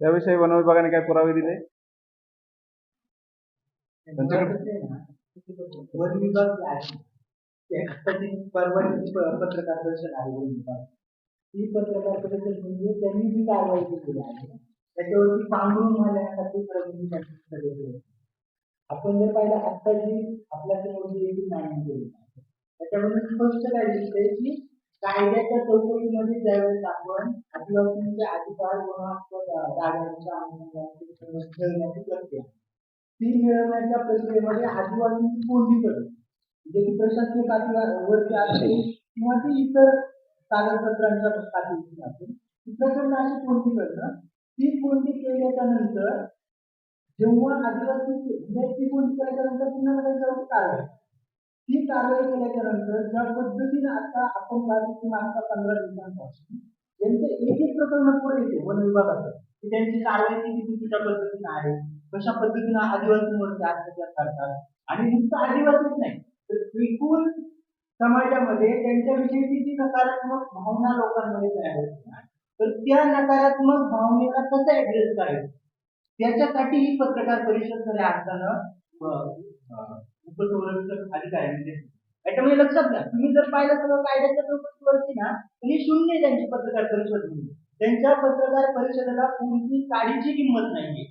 त्याविषयी वन विभागाने काय पुरावे दिले? त्यांच्याकडे वन विभाग परवानगी पत्रकार परिषद आहे वन विभाग. ही पत्रकार परिषद म्हणजे त्यांनी जी कारवाई केलेली आहे त्याच्यावरती पांघरून घालण्यासाठी आपण जर पाहिलं आत्ता जी आपल्यासमोर जी एकूण केली त्याच्यामध्ये स्पष्ट काय दिसतंय की कायद्याच्या चौकटीमध्ये ज्यावेळेस आपण आदिवासींचे अधिकार व हक्क खेळण्याची करते ती मिळवण्याच्या प्रक्रियेमध्ये आदिवासींची कोणती पद्धत म्हणजे ती प्रशासकीय पातळीवरती असेल किंवा ती इतर कागदपत्रांच्या पातळीवरती असेल ती प्रकरण अशी कोणती पद्धत ती कोणती केल्याच्यानंतर जेव्हा आदिवासी म्हणजे ती कोणती केल्याच्यानंतर पुन्हा त्यांच्यावरती कारवाई. ती कारवाई केल्याच्यानंतर ज्या पद्धतीने आता आपण पाहिलं की मागच्या पंधरा दिवसांपासून त्यांचे एक एक प्रकरण पुढे येते वन विभागाचं. की त्यांची कारवाई किती चुकीच्या पद्धतीने आहे कशा पद्धतीने आदिवासींवरती अत्याचार करतात आणि नुसतं आदिवासीच नाही तर त्रिकूल समाजामध्ये त्यांच्याविषयीची जी नकारात्मक भावना लोकांमध्ये तयार होत तर त्या नकारात्मक भावनेला कसं ऍड्रेस करायचं? त्याच्यासाठी ही पत्रकार परिषद खऱ्या अर्थानं उपसंरक्षक अधिकाऱ्यांनी म्हणजे याच्यामध्ये लक्षात घ्या तुम्ही जर पाहिलं सगळं कायद्याच्या चौकटीवरती ना तुम्ही शून्य त्यांची पत्रकार परिषद म्हणून त्यांच्या पत्रकार परिषदेला कोणती काडीची किंमत नाहीये.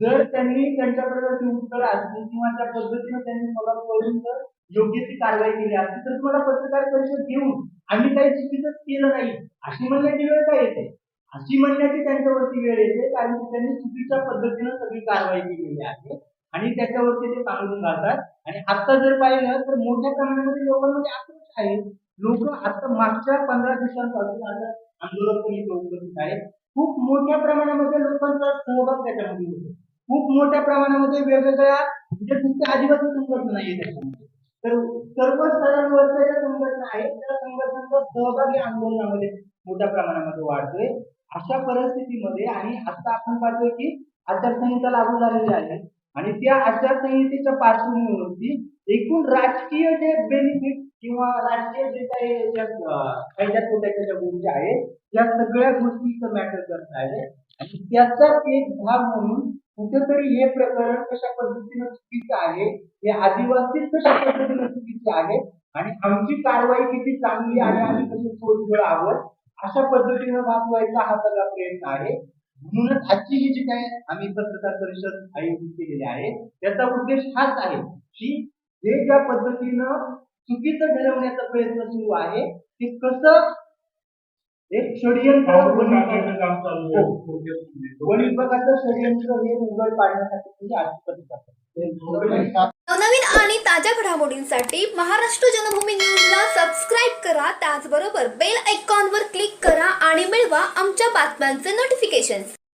जर त्यांनी त्यांच्याकडे ती उत्तर असतील किंवा त्या पद्धतीने त्यांनी मला करून जर योग्य ती कारवाई केली असती तर तुम्हाला पत्रकार परिषद घेऊन आम्ही काही चुकीचंच केलं नाही. अशी म्हणण्याची वेळ काय येते? अशी म्हणण्याची त्यांच्यावरती वेळ येते कारण की त्यांनी चुकीच्या पद्धतीनं सगळी कारवाई केलेली आहे. आणि त्याच्यावरती ते पांघरून घालतात आणि आता जर पाहिलं तर मोठ्या प्रमाणामध्ये लोकांमध्ये आक्रोश आहे. लोक आता मागच्या पंधरा दिवसांपासून आता आंदोलन पण इथे उपस्थित आहे खूप मोठ्या प्रमाणामध्ये लोकांचा सहभाग त्याच्यामध्ये होतो. खूप मोठ्या प्रमाणामध्ये वेगवेगळ्या म्हणजे तुमच्या आदिवासी संघटना आहे त्याच्यामध्ये. तर सर्व स्तरांवरच्या ज्या संघटना आहेत त्या संघटनांचा सहभाग या आंदोलनामध्ये मोठ्या प्रमाणामध्ये वाढतोय. अशा परिस्थितीमध्ये आणि आता आपण पाहतोय की आचारसंहिता लागू झालेली आहे. आणि त्या आचारसंहितेच्या पार्श्वभूमीवरती एकूण राजकीय जे बेनिफिट किंवा राजकीय जे काही फायद्या तोट्याच्या ज्या गोष्टी आहेत त्या सगळ्या गोष्टीचं मॅटर करत आहे. आणि त्याचाच एक भाग म्हणून कुठेतरी हे प्रकरण कशा पद्धतीनं चुकीचं आहे हे आदिवासी कशा पद्धतीनं चुकीचं आहे आणि आमची कारवाई किती चांगली आहे आम्ही कशी सोडवळ आहोत अशा पद्धतीनं दाखवायचा हा सगळा प्रयत्न आहे. म्हणूनच आजची ही जी काय आम्ही पत्रकार परिषद आयोजित केलेली आहे त्याचा उद्देश हाच आहे की जे ज्या पद्धतीनं चुकीचं ठरवण्याचा प्रयत्न सुरू आहे ते कसं एक षडयंत्र वन विभाग- हो. वन विभागाचं षडयंत्र हे उघड पाडण्यासाठी म्हणजे आजची पत्रकार. नवनवीन आणि ताज्या घडामोडींसाठी महाराष्ट्र जनभूमी न्यूजला सबस्क्राईब करा त्याचबरोबर बेल आयकॉनवर क्लिक करा आणि